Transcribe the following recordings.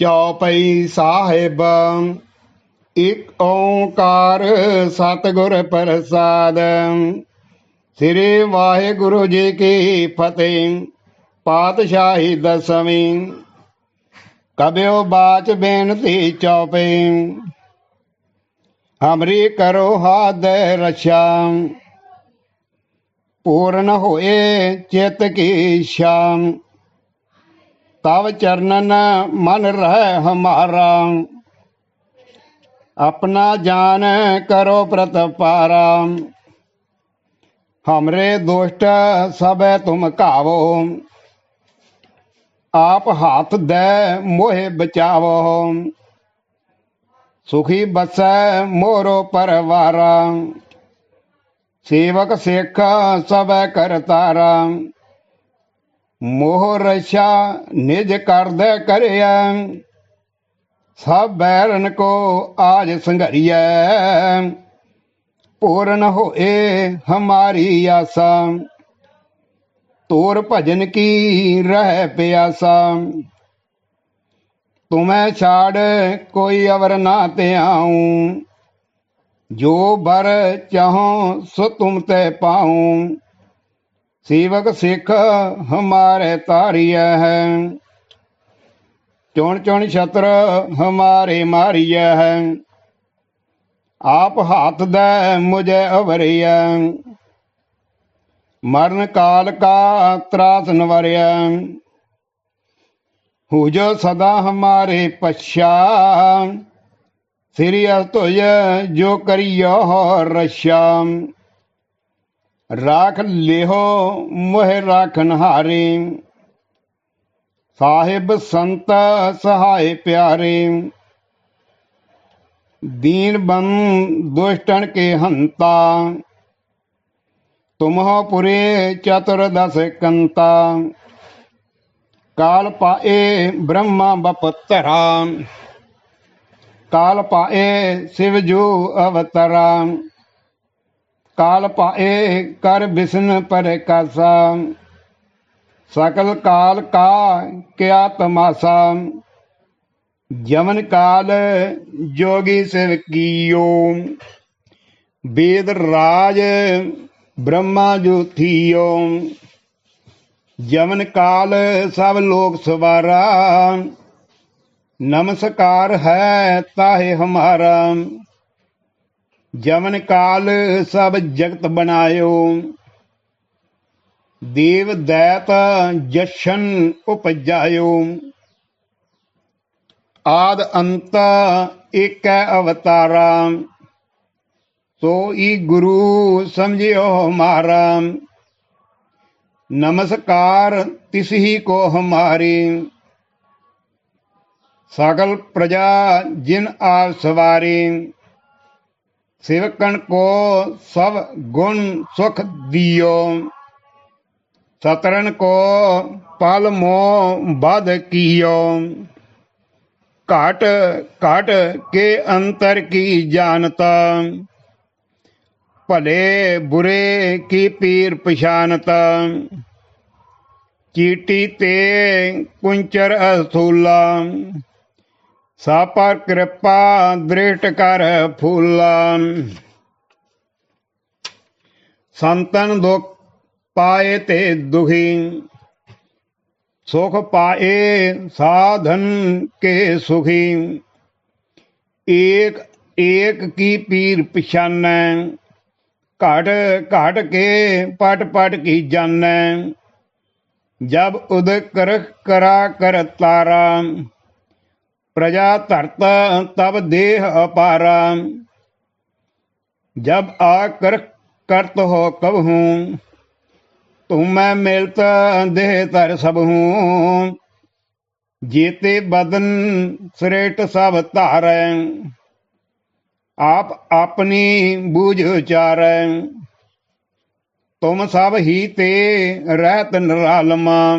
ਚੌਪਈ ਸਾਹਿਬ? ਇਕ ਓੰਕਾਰ ਸਤਿਗੁਰ ਪ੍ਰਸਾਦ। ਸ੍ਰੀ ਵਾਹਿਗੁਰੂ ਜੀ ਕੀ ਫਤਿਹ। ਪਾਤਸ਼ਾਹੀ ਦਸਵੀਂ। ਕਬਿਓ ਬਾਚ ਬੇਨਤੀ ਚੌਪਈ ਹਮਰੀ ਕਰੋ ਹਾਦ ਰਛਾ। ਪੂਰਨ ਹੋਏ ਚਿਤ ਕੀ ਸ਼ਾਮ। ਤਵ ਚਰਨਨ ਮਨ ਰਹਿ ਹਮਾਰਾ। ਆਪਣਾ ਜਾਨ ਕਰੋ ਪ੍ਰਤਪਾਰਾ। ਹਮਰੇ ਦੁਸ਼ਟ ਸਭੈ ਤੁਮ ਕਾਵੋ ਆਪ ਹੱਥ ਦੇ ਮੋਹਿ ਬਚਾਵੋ। ਸੁਖੀ ਬਸੈ ਮੋਰੋ ਪਰਵਾਰਾ। ਸੇਵਕ ਸਿੱਖ ਸਭੈ ਕਰਤਾਰਾ। ਮੋਹ ਰਛਾ ਨਿਜ ਕਰਦੈ ਕਰਿਆ। ਸਭ ਬੈਰਨ ਕੋ ਆਜ ਸੰਘਰੀਐ। ਪੂਰਨ ਹੋਏ ਹਮਾਰੀ ਆਸਾ। ਤੋਰ ਭਜਨ ਕੀ ਰਹਿ ਪਿਆਸਾ। ਤੁਮੈ ਛਾੜ ਕੋਈ ਅਵਰ ਨਾ ਧਿਆਉ। ਜੋ ਬਰ ਚਾਹੋ ਸੋ ਤੁਮ ਤੇ ਪਾਉ। ਸੇਵਕ ਸਿੱਖ ਹਮਾਰੇ ਤਾਰੀਐ ਹੈ ਚੁਣ ਚੁਣ ਛਤਰ ਹਮਾਰੇ ਮਾਰੀਐ। ਹੈ ਆਪ ਹੱਥ ਦੇ ਮੁਝੇ ਅਵਰਿਐ। ਮਰਨ ਕਾਲ ਕਾ ਤਰਾਸ ਨਵਰਿਐ। ਹੋ ਜੋ ਸਦਾ ਹਮਾਰੇ ਪਛਾ। ਸ੍ਰੀ ਅਸਤੁਜ ਜੋ ਕਰਿਓ ਰਸ਼ਾ ਰਾਖ ਲਿਹੋ, ਮੋਹਿ ਰਾਖਨ ਹਾਰੇ ਸਾਹਿਬ ਸੰਤ ਸਹਾਇ ਪਿਆਰੇ। ਦੀਨ ਬੰ ਦੁਸ਼ਟਨ ਕੇ ਹੰਤਾ। ਤੁਮਹੁ ਪੁਰੇ ਚਤੁਰ ਦਸ ਕੰਤਾ। ਕਾਲ ਪਾਏ ਬ੍ਰਹਮਾ ਬਪਤਰਾ ਕਾਲ ਪਾਏ ਸਿਵ ਜੋ ਅਵਤਰਾ। ਕਾਲ ਪਾਏ ਕਰ ਬਿਸ਼ਨ ਪਰ ਕਾਸਾ ਸਕਲ ਕਾਲ ਕਾ ਕਿਆ ਤਮਾਸਾ ਜਮਨ ਕਾਲ ਜੋਗੀ ਸਿਵ ਕੀਓ ਵੇਦ ਰਾਜ ਬ੍ਰਹਮਾ ਜੋਥੀਓ ਜਮਨ ਕਾਲ ਸਭ ਲੋਕ ਸਵਾਰਾ ਨਮਸਕਾਰ ਹੈ ਤਾਹੇ ਹਮਾਰਾ ਜਮਨ ਕਾਲ ਸਭ ਜਗਤ ਬਣਾਇਓ। ਦੇਵ ਦੈਤ ਜਸ਼ਨ ਉਪਜਾਇਓ। ਆਦ ਅੰਤ ਏਕੈ ਅਵਤਾਰਾ। ਸੋ ਈ ਗੁਰੂ ਸਮਝਿਓ ਹਮਾਰਾ ਨਮਸਕਾਰ ਤਿਸ ਹੀ ਕੋ ਹਮਾਰੀ। ਸਗਲ ਪ੍ਰਜਾ ਜਿਨ ਆਪ ਸਵਾਰੀ। ਸੇਵਕਨ ਕੋ ਸਭ ਗੁਣ ਸੁਖ ਦਿਓ ਸਤਰਨ ਕੋ ਪਲ ਮੋ ਬਦ ਕੀਓ ਘਟ ਘਟ ਕੇ ਅੰਤਰ ਕੀ ਜਾਣਤਾ ਭਲੇ ਬੁਰੇ ਕੀ ਪੀਰ ਪਛਾਨਤਾ ਚੀਟੀ ਤੇ ਕੁੰਚਰ ਅਸੂਲਾ ਸਾਪਰ ਕਿਰਪਾ ਦ੍ਰਿਸ਼ਟ ਕਰ ਫੂਲਾ ਸੰਤਨ ਦੁਖ ਪਾਏ ਤੇ ਦੁਖੀ ਸੁਖ ਪਾਏ ਸਾਧਨ ਕੇ ਸੁਖੀ ਏਕ ਏਕ ਕੀ ਪੀਰ ਪਛਾਨੈ ਘਟ ਘਟ ਕੇ ਪਟ ਪਟ ਕੀ ਜਾਣੈ ਜਬ ਉਦ ਕਰ ਕਰਾ ਕਰ ਤਾਰਾ ਪ੍ਰਜਾ ਧਰਤ ਤਬ ਦੇਹ ਅਪਾਰਾ। ਜਬ ਆ ਕਰ ਕਰਤ ਹੋ ਕਬ ਹੂੰ, ਤੁਮ ਮੈਂ ਮਿਲਤ ਦੇਹ ਧਰ ਸਭ ਹੂੰ। ਜੀਤੇ ਬਦਨ ਸ੍ਰੇਟ ਸਭ ਧਾਰੈ, ਆਪ ਆਪਣੀ ਬੂਝ ਉਚਾਰੈ। ਤੁਮ ਸਭ ਹੀ ਤੇ ਰਹਿਤ ਨਿਰਾਲਮਾ।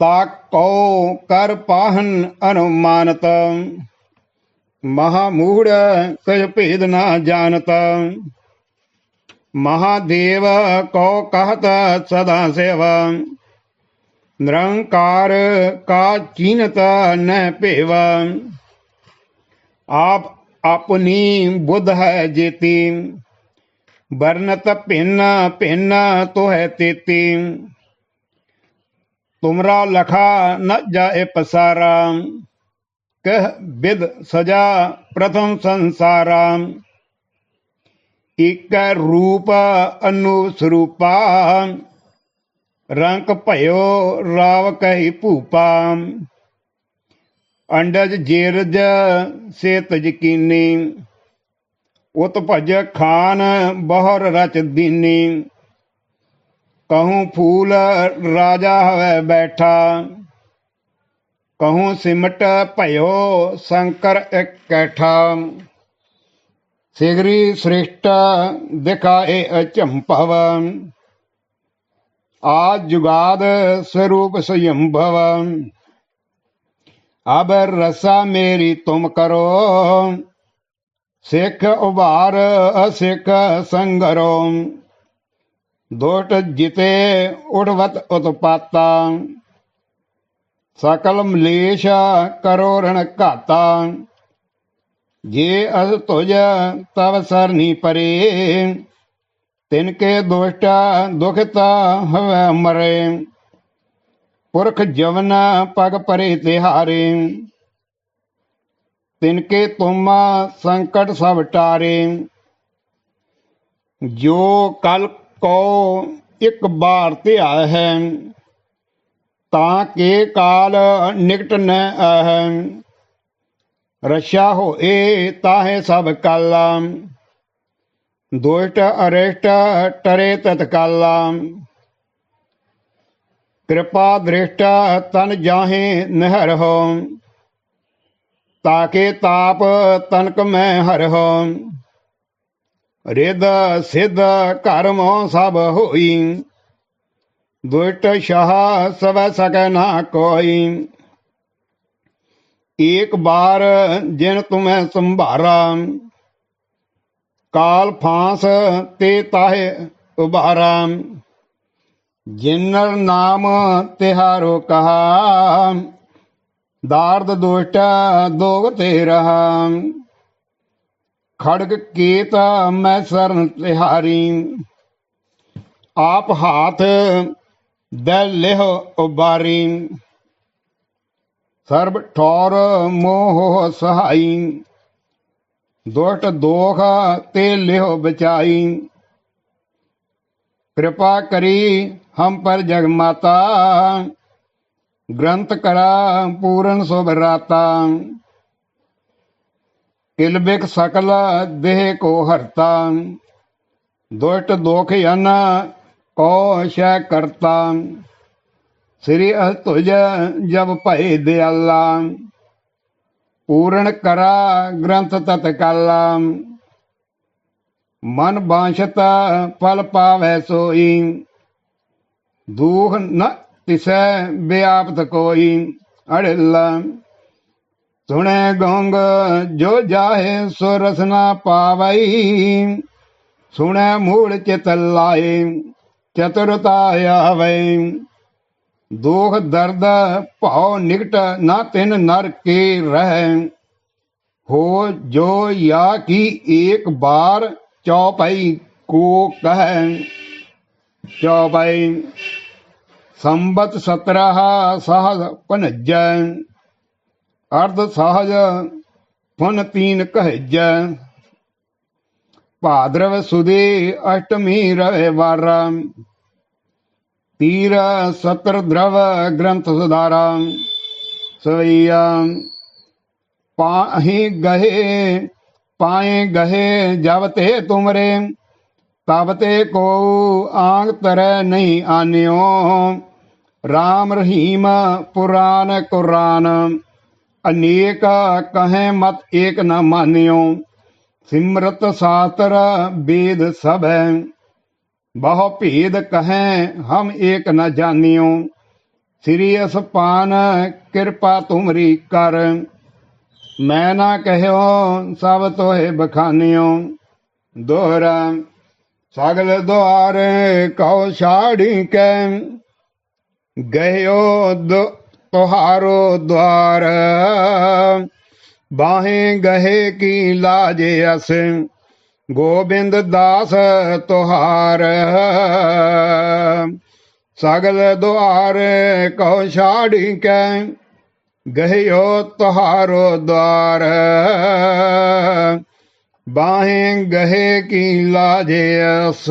ਤਾ ਕਰ ਪਾਹਨ ਅਨੁਮਾਨਤ, ਮਹਾਮੂੜ ਕਜ ਭੇਦ ਨਾ ਜਾਣਤ। ਮਹਾਦੇਵ ਕੋ ਕਹਤ ਸਦਾ ਸੇਵਾ, ਨਿਰੰਕਾਰ ਕਾ ਚੀਨਤ ਨ ਭੇਵਾ। ਆਪ ਆਪਣੀ ਬੁੱਧ ਹੈ ਜੇਤੀ, ਵਰਨਤ ਭਿੰਨ ਭਿੰਨ ਤੋ ਹੈ ਤੇਤੀ। ਤੁਮਰਾ ਲਖਾ ਨ ਜਾਏ ਪਸਾਰਾ। ਕਹ ਵਿਦ ਸਜਾ ਪ੍ਰਥਮ ਸੰਸਾਰਾ। ਇਕ ਰੂਪ ਅਨੂ ਸਰੂਪਾ ਰੰਗ ਭਇਓ ਰਾਵ ਕਹਿ ਭੂਪਾ। ਅੰਡਜ ਜੇਰਜ ਸੇ ਤਜਕੀਨੀ ਉਤ ਭਜ ਖਾਨ ਬਹੁਰ ਰਚ ਦੀਨੀ। ਕਹੂੰ ਫੂਲ ਰਾਜਾ ਹਵੇ ਬੈਠਾ ਕਹੂੰ ਸਿਮਟ ਭਇਓ ਸ਼ੰਕਰ ਇਕੱਠਾ ਸਿਗਰੀ ਸ੍ਰਿਸ਼ਟ ਦਿਖਾਏ ਅਚੰਭਵ ਆ ਜੁਗਾਦ ਸਰੂਪ ਸਯੰਭਵ ਅਬ ਰਸਾ ਮੇਰੀ ਤੁਮ ਕਰੋ ਸਿੱਖ ਉਭਾਰ ਅਸਿੱਖ ਸੰਗਰੋ ਦੋਟ ਜਿਤੇ ਉੜਵਤ ਉਤਪਾਤਾ, ਸਕਲ ਮਲੇਸ਼ ਕਰੋ ਰਣ ਘਾਤਾ। ਜੇ ਅਸ ਤੁਜ ਤਵ ਸਰਨੀ ਪਰੇ, ਤਿਨ ਕੇ ਦੋਸ਼ਟ ਦੁਖਤਾ ਹਵੈ ਮਰੇ। ਪੁਰਖ ਜਵਨ ਪਗ ਪਰੇ ਤਿਹਾਰੇ, ਤਿਨ ਕੇ ਤੁਮ ਸੰਕਟ ਸਭ ਟਾਰੇ। ਜੋ ਕਲ ਕੋ ਇੱਕ ਬਾਰ ਧਿਆ ਹੈ ਤਾਂ ਕੇ ਕਾਲ ਨਿਕਟ ਨ ਆਹੈ ਰਸ਼ਾ ਹੋਏ ਤਾਹੇ ਸਭ ਕਾਲਾ ਦੋਸ਼ਟ ਅਰੇਸ਼ਟ ਟਰੇ ਤਤਕਾਲਾ ਕਿਰਪਾ ਦ੍ਰਿਸ਼ਟ ਤਨ ਜਾਹੇ ਨਹਿਰ ਹੋ ਤਾਕੇ ਤਾਪ ਤਨਕ ਮੈਂ ਹਰ ਹੋ ਰਿਦ ਸਿਧ ਘਰ ਮੋ ਸਭ ਹੋਈ। ਦੁਇਟ ਸ਼ਾਹ ਸਵੈ ਸਕੈ ਨਾ ਕੋਈ। ਏਕ ਬਾਰ ਜਿਨ ਤੁਮੈ ਸੰਭਾਰਾ। ਕਾਲ ਫਾਂਸ ਤੇ ਤਾਹੇ ਉਬਾਰਾ ਜਿਨਰ ਨਾਮ ਤਿਹਾਰੋ ਕਹਾ। ਦਾਰਦ ਦੁਸ਼ਟ ਦੋਗ ਤੇ ਰਹਾ ਖੜਗ ਕੀਤ ਮੈਂ ਸਰਨ ਤਿਹਾਰੀ ਆਪ ਹਾਥ ਦਲ ਲਿਹ ਉਬਾਰੀ। ਸਰਬ ਠੌਰ ਮੋਹ ਸਹਾਈ। ਦੁਸ਼ਟ ਦੋਖ ਤੇ ਲਿਹ ਬਚਾਈ। ਕਿਰਪਾ ਕਰੀ ਹਮ ਪਰ ਜਗ ਮਾਤਾ। ਗ੍ਰੰਥ ਕਰਾ ਪੂਰਨ ਸੁਭ ਰਾਤਾ ਕਿਲਬਿਕ ਸਕਲ ਦੇਹ ਕੋ ਹਰਤਾ। ਦੁਸ਼ਟ ਦੋਖ ਅਨ ਕੋ ਸ਼ੈ ਕਰਤਾ। ਸ੍ਰੀ ਅਸਤੁਜ ਪੂਰਨ ਕਰਾ ਗ੍ਰੰਥ ਤਤਕਾਲਾ ਮਨ ਬਾਂਛਤ ਫਲ ਪਾਵੈ ਸੋਈ। ਦੂਖ ਨ ਤਿਸੈ ਵਿਆਪਤ ਕੋਈ ਅੜਿਲਾ। सुने गोंग, जो जाहे सो रसना पावई सुने मूल चित लाए, चतुरता आवई दुख दर्द भाव निकट ना तिन नर के रह। हो जो या की एक बार चौपाई को कह। चौपाई, संबत सत्रह सहज पनजन ਅਰਧ ਸਾਹਜ ਫਨ ਤੀਨ ਕਹਿਜੈ। ਭਾਦਰਵ ਸੁਦੇ ਅਸ਼ਟਮੀ ਰਵੇ ਵਾਰਾ। ਤੀਰ ਸਤਰ ਦ੍ਰਵ ਗ੍ਰੰਥ ਸੁਧਾਰਾ। ਸਵਈਆ ਪਾਹੀ ਗਹੇ, ਪਾਏ ਗਹੇ ਜਬ ਤੇ ਤੁਮਰੇ। ਤਬ ਤੇ ਕੋ ਆਂਗ ਤਰੈ ਨਹੀਂ ਆਨਿਓ। ਰਾਮ ਰਹੀਮ ਪੁਰਾਨ ਕੁਰਾਨ। ਅਨੇਕ ਕਹੈ ਮਤ ਏਕ ਨ ਮਾਨਿਓ, ਸਿਮਰਤ ਸਾਤਰ ਵੇਦ ਸਭੈ। ਬਹੁ ਭੇਦ ਕਹੈ ਹਮ ਏਕ ਨ ਜਾਣਿਓ, ਸ੍ਰੀ ਅਸਪਾਨ ਕਿਰਪਾ ਤੁਮਰੀ ਕਰ। ਮੈਂ ਨਾ ਕਹਿਓ ਸਭ ਤੋਹਿ ਬਖਾਨਿਓ, ਦੋਹਰਾ ਸਗਲ ਦੁਆਰੇ ਕਉ ਛਾੜੀ ਕੈ। ਗਇਓ ਦੁ- ਤੁਹਾਰੋ ਦਵਾਰ ਬਾਹੇ ਗਏ ਕੀ ਲਾਜ ਅਸ। ਗੋਬਿੰਦ ਦਾਸ ਤੁਹਾਰ। ਸਗਲ ਦੁਆਰ ਕਉ ਛਾੜੀ ਕੈ। ਗਇਓ ਤੁਹਾਰੋ ਦਵਾਰ ਬਾਹੇ ਗਏ ਕੀ ਲਾਜੇ ਅਸ।